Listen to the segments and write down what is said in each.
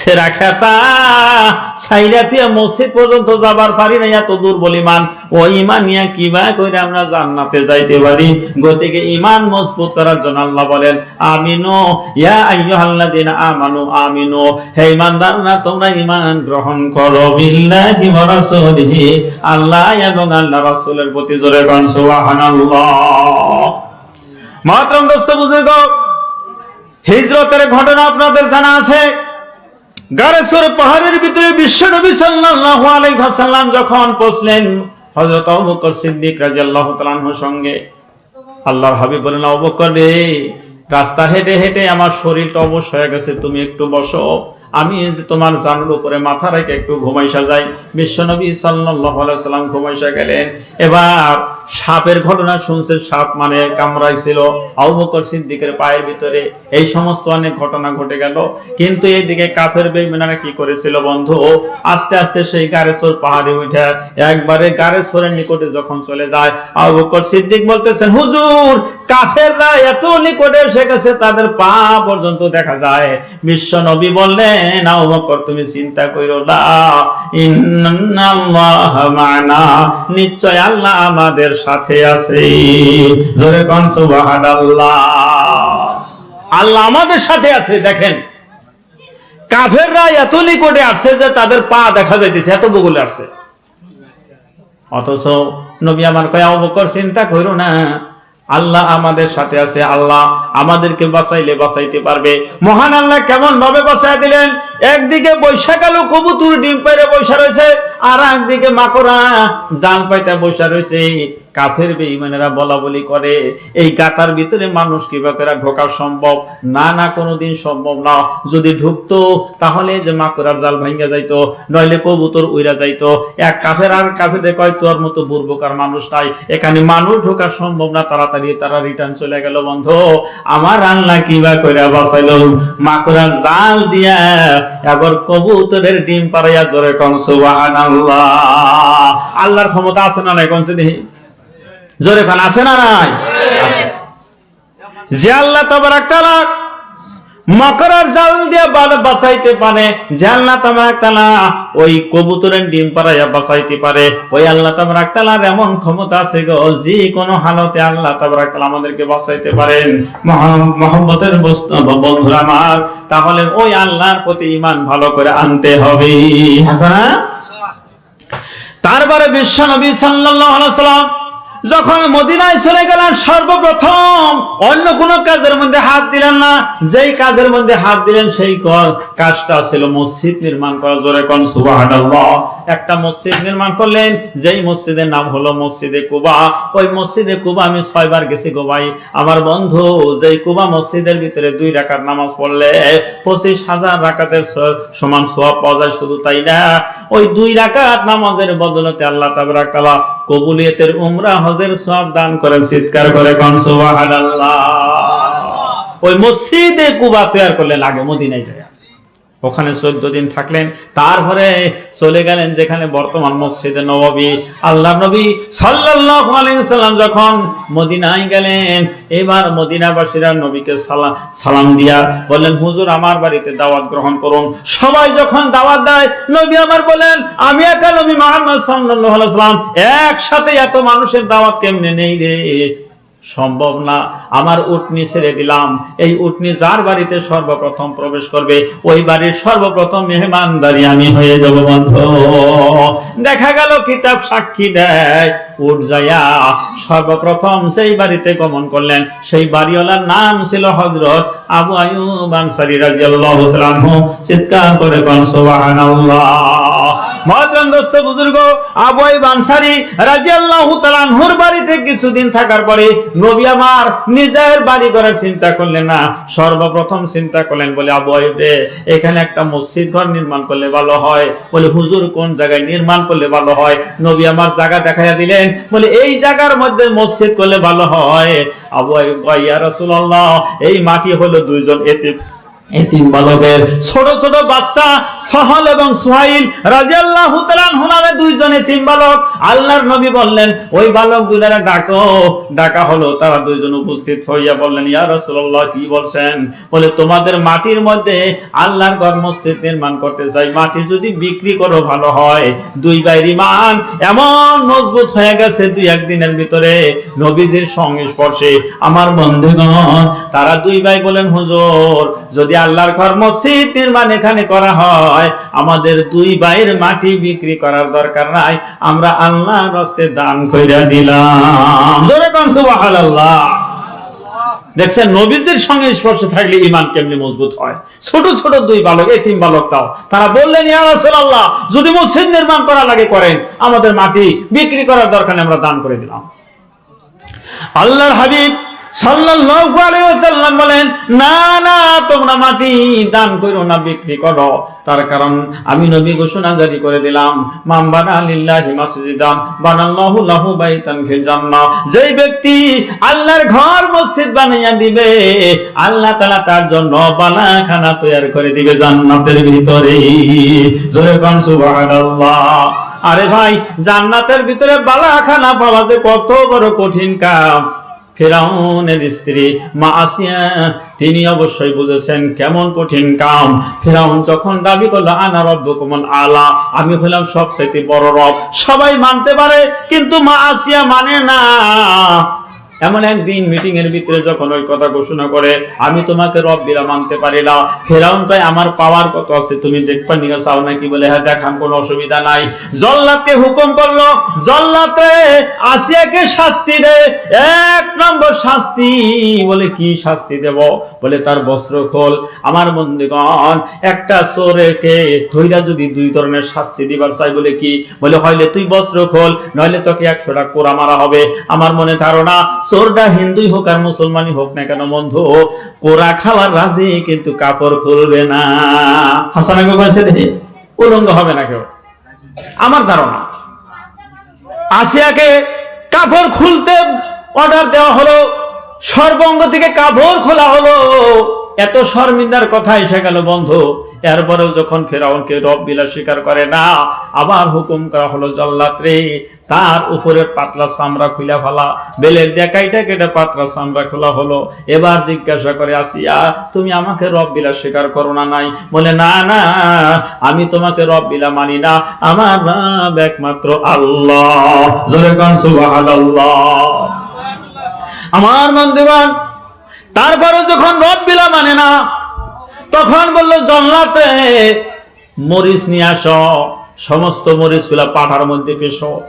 সেরা খেতা সাইরাতিয়া মসজিদ পর্যন্ত যাবার পারি না এত দুর্বল ইমান ও ইমান নিয়ে কিবা করে আমরা জান্নাতে যাইতে পারি? গতিকে ইমান মজবুত করার জন্য আল্লাহ বলেন, আমিনো, ইয়া আইয়ুহাল্লাযিনা আমানু, আমিনো। হে ইমানদাররা তোমরা ইমান গ্রহণ করো বিল্লাহি ওয়া রাসূলিহি। আল্লাহ এবং আল্লাহ রাসূলের প্রতি জোরে কোন, সুবহানাল্লাহ। মাতরম দোস্ত বুজুর্গ, হিজরতের ঘটনা আপনাদের জানা আছে। গারেশ্বর পাহাড়ের ভিতরে বিশ্ব নবী সাল্লাল্লাহু আলাইহি ওয়াসাল্লাম যখন পৌঁছলেন, হযরত আবু বকর সিদ্দিক রাদিয়াল্লাহু তাআলার সঙ্গে, আল্লাহর হাবিব বলেন আবু বকর রে, রাস্তা হেঁটে হেঁটে আমার শরীরটা অবশ হয়ে গেছে, তুমি একটু বসো। আমি তোমার জানুর উপরে মাথা রেখে একটু ঘুমাইসা যাই। বিশ্বনবী সাল্লাম ঘুমাইসা গেলেন। এবার সাপের ঘটনা শুনছে, সাপ মানে কামড়াইছিল। আবু বকর সিদ্দিকের পায়ের ভিতরে এই সমস্ত অনেক ঘটনা ঘটে গেল। কিন্তু এইদিকে কাফের বেঈমানেরা কি করেছিল বন্ধু? আস্তে আস্তে সেই গারেসোর পাহাড়ে উঠে একবারে গারেসোরের নিকটে যখন চলে যায়, আবু বকর সিদ্দিক বলতেছেন, হুজুর, কাফেররা এত নিকটে এসে গেছে, তাদের পা পর্যন্ত দেখা যায়। বিশ্ব নবী বকর তুমি চিন্তা ইন্নাল্লাহ মানা। নিশ্চয় আল্লাহ আমাদের সাথে আছে। জোরে আল্লাহ আমাদের সাথে আছে, দেখেন। কাফেররা এত নিকটে আসছে যে তাদের পা দেখা যাইতেছে, এত বগুলে আসছে। অথচ নবী আমার কয়, আবু বকর, চিন্তা করো না। আল্লাহ আমাদের সাথে আছে, আল্লাহ আমাদেরকে বাঁচাইলে বাঁচাইতে পারবে। মহান আল্লাহ কেমন ভাবে বাঁচাই দিলেন? একদিকে বৈশাখালু কবুতুর ডিম পাইরে বৈশা রয়েছে, আর একদিকে মাকড়া জাল পাইতে বৈশা রয়েছে। কাফের বেঈমানেরা বলা বলি করে, এই গাতার ভিতরে মানুষ কিবা করে ঢোকা সম্ভব? না না, কোনোদিন সম্ভব না। যদি ঢুকতো, তাহলে যে মাকড়ার জাল ভাঙ্গা যাইতো, নইলে কবুতর উইরা যাইতো। এক কাফের আর কাফের কয়, তোর মতো বুর্বকার মানুষ নাই। এখানে মানুষ ঢোকা সম্ভব না, তাড়াতাড়ি, তারা রিটার্ন চলে গেল, বন্ধ। আমার আল্লাহ কিবা করে বাঁচাইল। মাকড়ার জাল দিয়া এবার কবুতরের ডিম পাড়াইয়া জোরে কন, সুবহানাল্লাহ। আল্লাহর ক্ষমতা আছে না নাই? কোন দেখি জোরে খান আছে না নাই? যে আল্লাহ তাবারাক তাআলা মকরার জাল দিয়ে বাঁচাইতে পারে যে আল্লাহ তাবারাক তাআলা ওই কবুতরের ডিম পাড়াইয়া বাঁচাইতে পারে। ওই আল্লাহ তাবারাক তাআলার এমন ক্ষমতা আছে গো যে কোনো হালতে আল্লাহ তাবারাক তাআলা আমাদেরকে বাঁচাইতে পারেন। মহা- বন্ধুরা আমার তাহলে ওই আল্লাহর প্রতি ইমান ভালো করে আনতে হবে। হাসানা তারপরে বিশ্ব নবী সাল্লাল্লাহু আলাইহি সাল্লাম যখন মদিনায় চলে গেলেন, সর্বপ্রথম অন্য কোন কাজের মধ্যে হাত দিলেন না। যেই কাজের মধ্যে হাত দিলেন, সেই কাজটা ছিল মসজিদ নির্মাণ করা জোরে কোন, সুবহানাল্লাহ। একটা মসজিদ নির্মাণ করলেন, যেই মসজিদের নাম হলো মসজিদে কুবা। ওই মসজিদে কুবা আমি ছয়বার গেছি গো ভাই। আমার বন্ধু যেই কুবা মসজিদের ভিতরে দুই রাকাত নামাজ পড়লে পঁচিশ হাজার রাকাতের সমান সোয়াব পাওয়া যায়, শুধু তাই না। ওই দুই রাকাত নামাজের বদলতে আল্লাহ তাবারাক তাআলা কবুলিয়তের উমরা হজের সব দান করেন চিৎকার করে কোন সুবহানাল্লাহ। ওই মসজিদে কুবা তৈরি করলেন আগে মদিনায় যায়। ওখানে চোদ্দ দিন থাকলেন। তারপরে চলে গেলেন যেখানে বর্তমান মসজিদে নবী আল্লাহ নবী সাল্লাম যখন মদিনায় গেলেন, এবার মদিনাবাসীরা নবীকে সালাম সালাম দিয়া বললেন, হুজুর, আমার বাড়িতে দাওয়াত গ্রহণ করুন। সবাই যখন দাওয়াত দেয়, নবী আমার বলেন আমি একা নবী মুহাম্মদ সাল্লাম একসাথে এত মানুষের দাওয়াত কেমনে নেই রে? সম্ভব না। আমার উটনি ছেড়ে দিলাম। এই উটনি যার বাড়িতে সর্বপ্রথম প্রবেশ করবে, ওই বাড়ির সর্বপ্রথম মেহমানদারি আমি হয়ে যাব বন্ধু। দেখা গেল, কিতাব সাক্ষী দেয়, উট যাইয়া সর্বপ্রথম সেই বাড়িতে গমন করলেন, সেই বাড়িওয়ালার নাম ছিল হযরত আবু আয়ুব আনসারী রাদিয়াল্লাহু তাআলা চিৎকার করে কোন, সুবহানাল্লাহ। মহাজন দোস্ত বুজুর্গ আবয় বানসারি রাজিয়াল্লাহু বাড়িতে কিছুদিন থাকার পরে নবী আমার নিজের বাড়ি করার চিন্তা করলেন না সর্বপ্রথম চিন্তা করলেন বলে রে এখানে একটা মসজিদ ঘর নির্মাণ করলে ভালো হয়। বলে হুজুর কোন জায়গায় নির্মাণ করলে ভালো হয়? নবী আমার জায়গা দেখাইয়া দিলেন বলে এই জায়গার মধ্যে মসজিদ করলে ভালো হয়। আবু আইয়ুব কয়, ইয়া রাসূলুল্লাহ এই মাটি হলো দুইজন এতে এই তিন বালকের ছোট ছোট বাচ্চা সহল এবং সুহাইল রাজিয়াল্লাহু তাআলাহু নামে দুইজনে তিন বালক। আল্লাহর নবী বললেন, ওই বালক দুইটারে ডাকো। ডাকা হলো, তারা দুইজন উপস্থিত হইয়া বললেন, ইয়া কি বলছেন? বলে, তোমাদের মাটির মধ্যে আল্লাহর নির্মাণ করতে চাই। মাটি যদি বিক্রি করো ভালো হয়। দুই ভাইয়ের ইমান এমন মজবুত হয়ে গেছে দুই একদিনের ভিতরে। নবীজির সংস্পর্শে আমার বন্ধুগণ, তারা দুই ভাই বলেন, হুজুর, যদি আল্লাহর ঘর মসজিদ নির্মাণ এখানে করা হয়। আমাদের দুই ভাইয়ের মাটি বিক্রি করার দরকার নাই। আমরা আল্লাহর রাস্তে দান কইরা দিলাম। জোরে কোন সুবহানাল্লাহ। দেখছেন, নবীজির সঙ্গে স্পর্শে থাকলে ইমান কেমনি মজবুত হয়? ছোট ছোট দুই বালক এই তিন বালক তাও। তারা বললেন, ইয়া রাসূলুল্লাহ, যদি মসজিদ নির্মাণ করা লাগে করেন, আমাদের মাটি বিক্রি করার দরকার আমরা দান করে দিলাম। আল্লাহর হাবিব সাল্লাল্লাহু বলেন, না না, তোমরা মাটি দান করো না, বিক্রি করো। তার কারণ আমি নবী ঘোষণা জারি করে দিলাম বানা বানাল্লাহু লাহু বাইতান ফিল জান্নাহ। যেই ব্যক্তি আল্লাহর ঘর মসজিদ বানাইয়া দিবে, আল্লাহ তাআলা তার জন্য বালাখানা তৈরি করে দিবে জান্নাতের ভিতরে। জোরে কোন, সুবহানাল্লাহ। আরে ভাই, জান্নাতের ভিতরে বালাখানা পাওয়া যে কত বড় কঠিন কাম। ফেরাউনের স্ত্রী মা আসিয়া তিনি অবশ্যই বুঝেছেন কেমন কঠিন কাম। ফেরাউন যখন দাবি করল, আনা রব্বকুমল আলা আমি হলাম সবচাইতে বড় রব। সবাই মানতে পারে, কিন্তু মা আসিয়া মানে না। এমন একদিন মিটিং এর ভিতরে যখন ওই কথা ঘোষণা করে, আমি তোমাকে রব বিরা মানতে পারি না। ফেরাউন কয়, আমার পাওয়ার কত আছে? তুমি দেখবা নিগা চাও নাকি? বলে হ্যাঁ দেখান কোনো অসুবিধা নাই। জল্লাদকে হুকুম করল জল্লাতে আসিয়াকে শাস্তি দে, এক নম্বর শাস্তি। বলে, কি শাস্তি দেব? বলে, তার বস্ত্র খোল। আমার বন্ধুগণ, একটা চোরেকে ধৈরা যদি দুই ধরনের শাস্তি দিবার চাই, বলে, কি? বলে, হইলে তুই বস্ত্র খোল, নইলে তোকে একশোটা কোরা মারা হবে। আমার মনে ধারণা চোরটা হিন্দুই হোক আর মুসলমানই হোক না কেন বন্ধু, কোরা খাওয়ার রাজি কিন্তু কাপড় খুলবে না। দেখি উলঙ্গ হবে না কেউ। আমার ধারণা, আসিয়াকে কাপড় খুলতে অর্ডার দেওয়া হলো, সর্বঙ্গ থেকে কাপড় খোলা হলো। এত শর্মিন্দার কথা এসে গেল বন্ধু। এরপরেও যখন ফেরাউনকে রব বিলা স্বীকার করে, না আবার হুকুম করা হলো জল্লাত্রে তার উপরে পাতলা চামড়া খুলে ফেলা, বেলের দেখাইটা কেটে পাতলা চামড়া খোলা হলো। এবার জিজ্ঞাসা করে আসিয়া, তুমি আমাকে রব বিলা স্বীকার করো না নাই? বলে, না না, আমি তোমাকে রব বিলা মানি না। আমার রব একমাত্র আল্লাহ। জোরে কোন, সুবহানাল্লাহ। আমার তারপরে যখন রব বিলা মানে না তখন বলল জল্লাতে মরিচ নিয়ে আসো, সমস্ত মরিচগুলা পাঠার মধ্যে পেশো।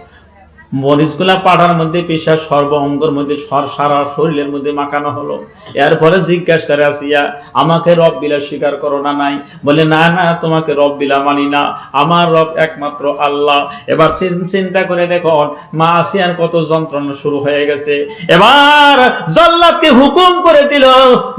মরিচগুলা পাঠার মধ্যে পেশা সর্ব অঙ্গর মধ্যে সর শরীরের মধ্যে মাখানো হলো। এরপরে জিজ্ঞাসা করে আসিয়া, আমাকে রব বিলা স্বীকার করো না নাই? বলে, না না, তোমাকে রব বিলা মানি না। আমার রব একমাত্র আল্লাহ। এবার চিন- চিন্তা করে দেখো, মা আসিয়ার কত যন্ত্রণা শুরু হয়ে গেছে। এবার জল্লাদকে হুকুম করে দিল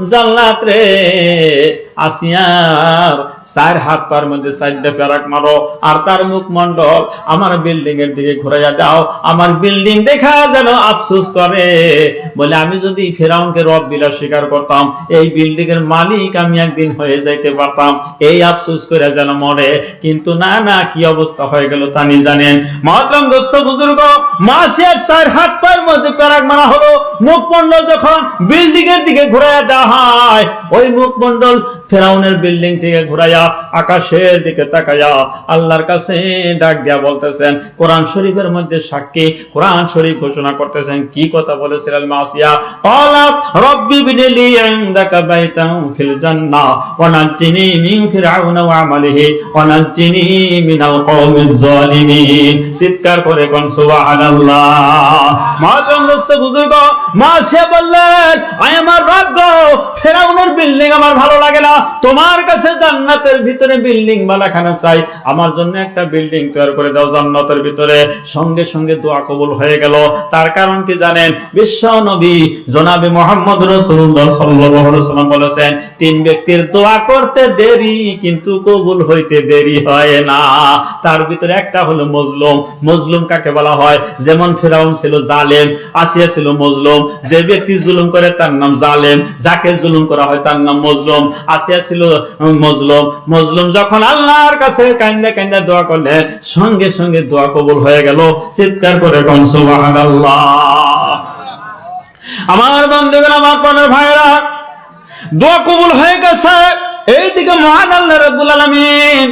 জল্লাদ রে আসিয়ার চার হাত পার মধ্যে চারটা প্যারাক মারো, আর তার মুখমণ্ডল আমার বিল্ডিং এর দিকে ঘুরাইয়া দাও। আমার বিল্ডিং দেখা যেন আফসোস করে। বলে, আমি যদি ফেরাউনকে রব বিলা স্বীকার করতাম, এই বিল্ডিং এর মালিক আমি একদিন হয়ে যাইতে পারতাম। এই আফসোস করে যেন মরে। কিন্তু না না, কি অবস্থা হয়ে গেল তা নি জানেন। মহাত্রম দোস্ত বুজুর্গ মাসিয়ার চার হাত পায়ের মধ্যে প্যারাক মারা হলো। মুখমণ্ডল যখন বিল্ডিং এর দিকে ঘুরাইয়া দেওয়া হয় ওই মুখমন্ডল ফেরাউনের বিল্ডিং থেকে ঘুরাইয়া আকাশের দিকে তাকাইয়া আল্লাহর কাছে ডাক দিয়া বলতেছেন, কোরআন শরীফের মধ্যে সাক্ষী, কোরআন শরীফ ঘোষণা করতেছেন। কি কথা বলেছিলেন মাসিয়া? কলাত রব্বি বিনেলি ইনদাকা বাইতাম ফিল জান্নাহ ওয়া নাজিনি মিন ফিরাউন ওয়া আমালিহি, ওয়া নাজিনি মিনাল কওমিজ জালিমিন চিৎকার করে কোন, সুবহানাল্লাহ। মা বুজুর্গ মা সে বললেন আই আমার রব গো, ফেরাউনের বিল্ডিং আমার ভালো লাগে না। তোমার কাছে জান্নাতের ভিতরে বিল্ডিং বালাখানা চাই। আমার জন্য একটা বিল্ডিং তৈরি করে দাও জান্নাতের ভিতরে। সঙ্গে সঙ্গে দোয়া কবুল হয়ে গেল। তার কারণ কি জানেন? বিশ্ব নবী জনাবে মোহাম্মদ আলাইহি সাল্লাম বলেছেন, তিন ব্যক্তির দোয়া করতে দেরি, কিন্তু কবুল হইতে দেরি হয় না। তার ভিতরে একটা হলো মজলুম। মজলুম কাকে বলা হয়? যেমন ফেরাউন ছিল জালেম, আসিয়া ছিল মজলুম। যে ব্যক্তি জুলুম করে তার নাম জালেম। যাকে জুলুম করা হয় তার নাম মজলুম। আসিয়া ছিল মজলুম। মজলুম যখন আল্লাহর কাছে কান্দা কান্দা দোয়া করলেন, সঙ্গে সঙ্গে দোয়া কবুল হয়ে গেল। চিৎকার করে কোন, সুবহানাল্লাহ। আমার বন্ধুগণ, আমার প্রাণের ভাইরা দোয়া কবুল হয়ে গেছে। এইদিকে মহান আল্লাহ রাব্বুল আলামিন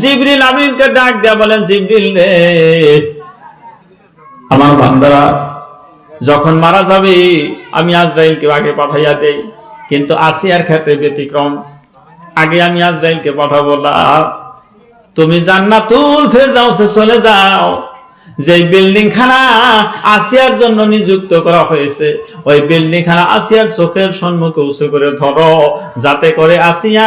জিবরিল আমিনকে ডাক দেয়া বলেন, জিবরিল রে, আমার বান্দারা, যখন মারা যাবে, আমি আজরাইলকে আগে পাঠাইয়া দেই। কিন্তু আসিয়ার ক্ষেত্রে ব্যতিক্রম। আগে আমি আজরাইলকে পাঠাবো। তুমি জান্নাতুল ফেরদাউসে চলে যাও। যে বিল্ডিং খানা আসিয়ার জন্য নিযুক্ত করা হয়েছে, ওই বিল্ডিং খানা আসিয়ার চোখের সম্মুখে উঁচু করে ধরো, যাতে করে আসিয়া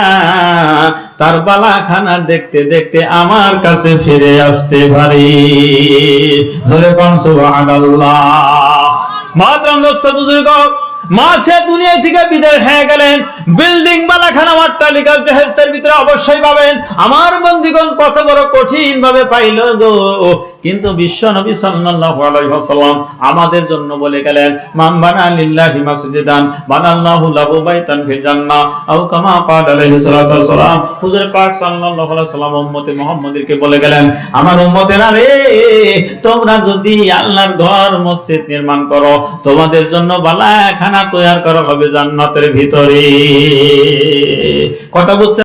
তার বালাখানা দেখতে দেখতে আমার কাছে ফিরে আসতে পারি। জোরে কন সুবহানাল্লাহ। মাতরম দোস্ত, বুজুর্গ। মা সে দুনিয়া থেকে বিদায় হয়ে গেলেন। বিল্ডিং বালাখানা অট্টালিকা বেহেস্তের ভিতরে অবশ্যই পাবেন। আমার বন্দিগণ কত বড় কঠিন ভাবে পাইল গো। কিন্তু বিশ্ব নবী সাল্লাল্লাহু আলাইহি ওয়াসাল্লাম আমাদের জন্য বলে গেলেন, মান বানা লিল্লাহি মাসজিদান, বানাল্লাহু লাহু বাইতান ফিল জান্নাহ, আও কামা ক্বাল আলাইহি সাল্লাতু ওয়াসালাম হুজুর পাক সাল্লাল্লাহু আলাইহি সাল্লাম উম্মতে বলে গেলেন, আমার উম্মতেরা রে, তোমরা যদি আল্লাহর ঘর, মসজিদ নির্মাণ করো, তোমাদের জন্য বালাখানা তৈরি করা হবে জান্নাতের ভিতরে। কথা বুঝছেন